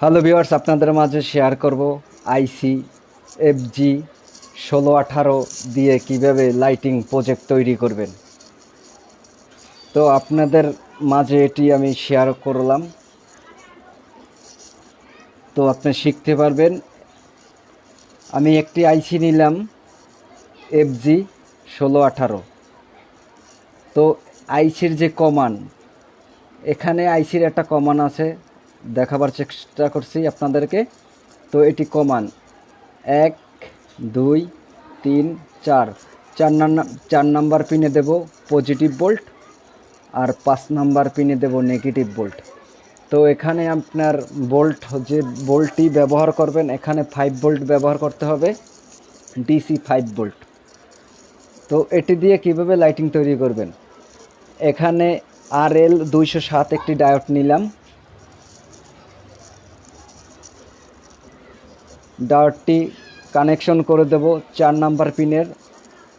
Hello viewers আপনাদের মাঝে share করব আইসি এফজি ষোলো, আঠারো দিয়ে কীভাবে লাইটিং প্রজেক্ট তৈরি করবেন। তো আপনাদের মাঝে এটি আমি শেয়ার করলাম। তো আপনি শিখতে পারবেন। আমি একটি আইসি নিলাম এফজি ষোলো, আঠারো। তো আইসির যে কমান এখানে আইসির একটা কমান আছে। দেখাবার চেষ্টা করছি আপনাদেরকে। তো এটি কমান। এক, দুই, তিন, চার। চার চার নাম্বার পিনে দেব পজিটিভ বোল্ট আর পাঁচ নাম্বার পিনে দেব নেগেটিভ বোল্ট তো এখানে আপনার বোল্ট যে বোল্টটি ব্যবহার করবেন, এখানে ফাইভ বোল্ট ব্যবহার করতে হবে ডিসি ফাইভ বোল্ট তো এটি দিয়ে কীভাবে লাইটিং তৈরি করবেন? এখানে আর এল দুইশো সাত একটি ডায়োড নিলাম। ডায়োডটি কানেকশন করে দেব চার নাম্বার পিনের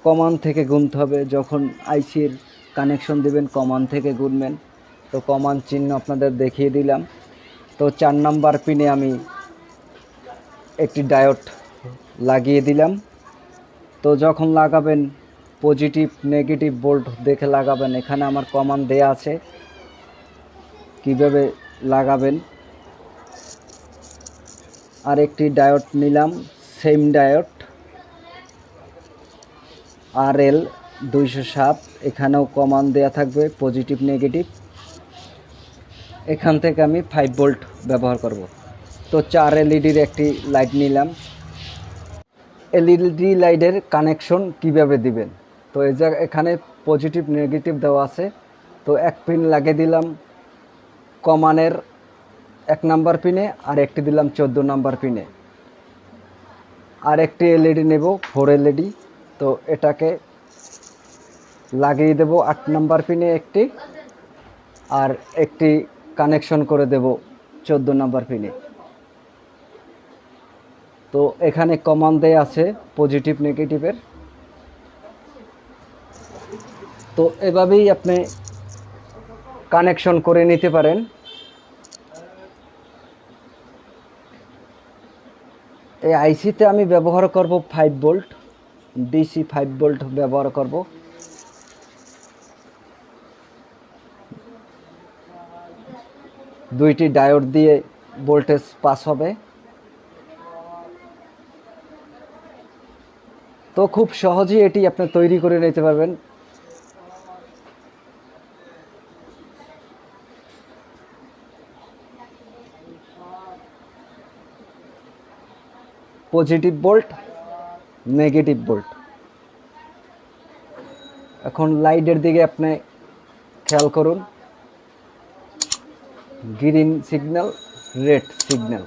কমান থেকে গুনতে হবে। যখন আইসির কানেকশন দিবেন, কমান থেকে গুনবেন। তো কমান চিহ্ন আপনাদের দেখিয়ে দিলাম। তো চার নাম্বার পিনে আমি একটি ডায়োড লাগিয়ে দিলাম। তো যখন লাগাবেন, পজিটিভ, নেগেটিভ বোল্ট দেখে লাগাবেন। এখানে আমার কমান দেয়া আছে। কীভাবে লাগাবেন? আর একটি ডায়োড নিলাম, সেম ডায়োড আর এল দুইশো সাত, এখানেও কমান দেয়া থাকবে পজিটিভ নেগেটিভ এখান থেকে আমি ফাইভ ভোল্ট ব্যবহার করব। তো চার এলইডির একটি লাইট নিলাম। এলইডি লাইটের কানেকশন কীভাবে দিবেন? তো এই এখানে পজিটিভ নেগেটিভ দেওয়া আছে। তো এক পিন লাগিয়ে দিলাম। কমানের এক নাম্বার পিনে, আর একটি দিলাম চোদ্দ নাম্বার পিনে। আর একটি এলইডি নেব ফোর এলইডি তো এটাকে লাগিয়ে দেব আট নাম্বার পিনে একটি, আর একটি কানেকশন করে দেব চোদ্দ নাম্বার পিনে। তো এখানে কমান দেয়া আছে পজিটিভ নেগেটিভের তো এভাবেই আপনি কানেকশন করে নিতে পারেন। এই আইসিতে আমি ব্যবহার করব five volt DC five volt ব্যবহার করব। দুইটি ডায়োড দিয়ে ভোল্টেজ পাস হবে। তো খুব সহজেই এটি আপনি তৈরি করে নিতে পারবেন। পজিটিভ বোল্ট নেগেটিভ বোল্ট এখন লাইটের দিকে আপনি খেয়াল করুন। Green signal red signal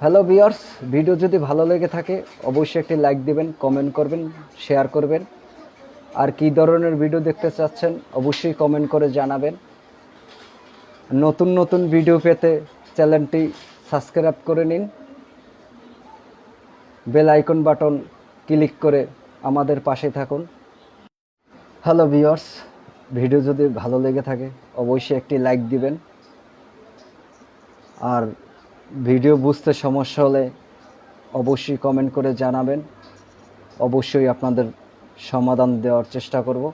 hello viewers video যদি ভালো লেগে থাকে, অবশ্যই একটি লাইক দেবেন কমেন্ট করবেন শেয়ার করবেন। আর কী ধরনের ভিডিও দেখতে চাচ্ছেন, অবশ্যই কমেন্ট করে জানাবেন। নতুন নতুন ভিডিও পেতে চ্যানেলটি সাবস্ক্রাইব করে নিন। বেল আইকন বাটন ক্লিক করে আমাদের পাশে থাকুন। হ্যালো ভিউয়ার্স, ভিডিও যদি ভালো লেগে থাকে, অবশ্যই একটি লাইক দিবেন। আর ভিডিও বুঝতে সমস্যা হলে অবশ্যই কমেন্ট করে জানাবেন। অবশ্যই আপনাদের সমাধান দেওয়ার চেষ্টা করব।